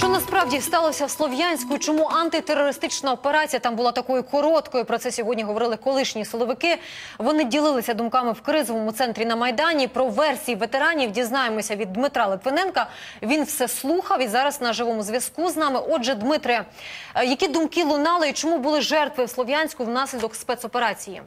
Що насправді сталося в Слов'янську? Чому антитерористична операція там була такою короткою? Про це сьогодні говорили колишні силовики. Вони ділилися думками в кризовому центрі на майдані. Про версії ветеранів дізнаємося від Дмитра Литвиненка. Він все слухав і зараз на живому зв'язку з нами. Отже, Дмитре, е, які думки лунали і чому були жертви в Слов'янську внаслідок спецоперації?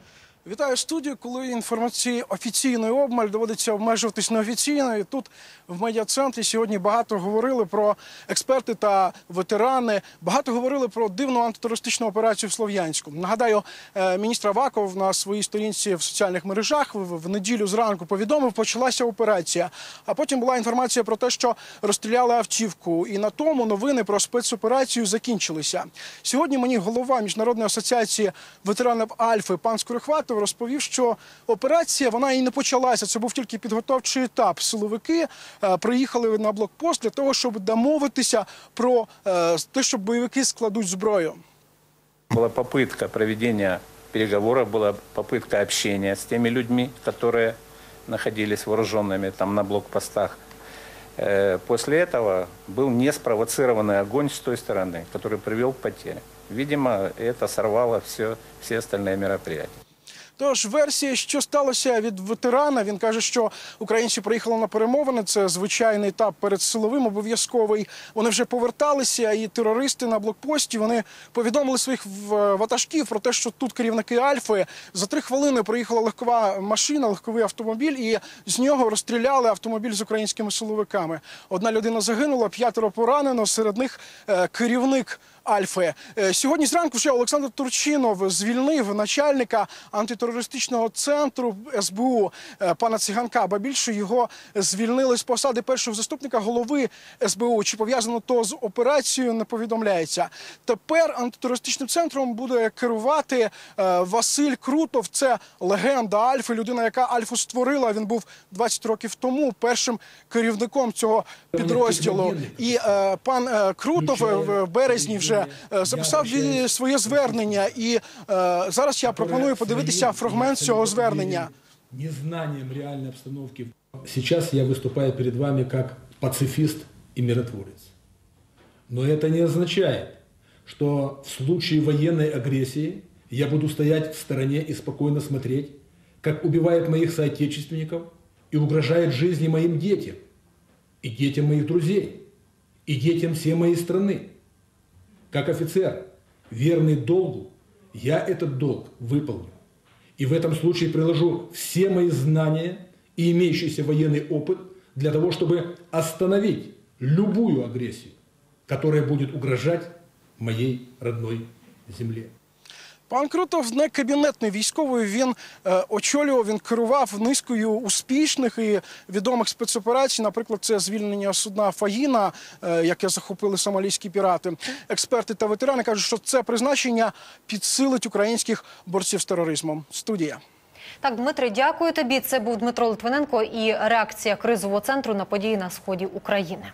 Вітаю студію. Коли інформації офіційної обмаль доводиться обмежуватись неофіційною. Тут в медіа-центрі сьогодні багато говорили про експерти та ветерани. Багато говорили про дивну антитерористичну операцію в Слов'янську. Нагадаю, е, міністр Аваков на своїй сторінці в соціальних мережах в, неділю зранку повідомив, почалася операція. А потім була інформація про те, що розстріляли автівку. І на тому новини про спецоперацію закінчилися. Сьогодні мені голова міжнародної асоціації ветеранів Альфи пан Скорохватов розповів, що операція вона і не почалася. Це був тільки підготовчий етап. Силовики е, приїхали на блокпост для того, щоб домовитися про е, те, що бойовики складуть зброю. Была попытка проведения переговоров, была попытка общения с теми людьми, которые находились вооруженными там на блокпостах. Э, После этого был неспровоцированный огонь с той стороны, который привел к потере. Видимо, это сорвало все, все остальные мероприятия. Тож версія, що сталося від ветерана, він каже, що українці приїхали на перемовини. Це звичайний етап перед силовим обов'язковий. Вони вже поверталися, і терористи на блокпості вони повідомили своїх в- ватажків про те, що тут керівники Альфи за три хвилини приїхала легкова машина, легковий автомобіль, і з нього розстріляли автомобіль з українськими силовиками. Одна людина загинула, п'ятеро поранено. Серед них е, керівник. Альфи Е, сьогодні зранку вже Олександр Турчинов звільнив начальника антитерористичного центру СБУ е, пана Циганка. Ба більше його звільнили з посади першого заступника голови СБУ. Чи пов'язано то з операцією, не повідомляється. Тепер антитерористичним центром буде керувати е, Василь Крутов. Це легенда Альфи, людина, яка Альфу створила. Він був 20 років тому першим керівником цього підрозділу. І пан Крутов в березні вже е, записав ві- своє звернення. І е, зараз я пропоную подивитися фрагмент цього звернення. Незнанием реальной обстановки. Сейчас я выступаю перед вами как пацифист и миротворец. Но это не означает, что в случае военной агрессии я буду стоять в стороне и спокойно смотреть, как убивают моих соотечественников и угрожает жизни моим детям, и детям моих друзей, и детям всей моей страны. Как офицер, верный долгу, я этот долг выполню. И в этом случае приложу все мои знания и имеющийся военный опыт для того, чтобы остановить любую агрессию, которая будет угрожать моей родной земле. Пан Крутов не кабінетний військовий. Він е, очолював, він керував низкою успішних і відомих спецоперацій. Наприклад, це звільнення судна Фаїна, е, яке захопили сомалійські пірати. Експерти та ветерани кажуть, що це призначення підсилить українських борців з тероризмом. Студія. Так, Дмитре, дякую тобі. Це був Дмитро Литвиненко і реакція кризового центру на події на сході України.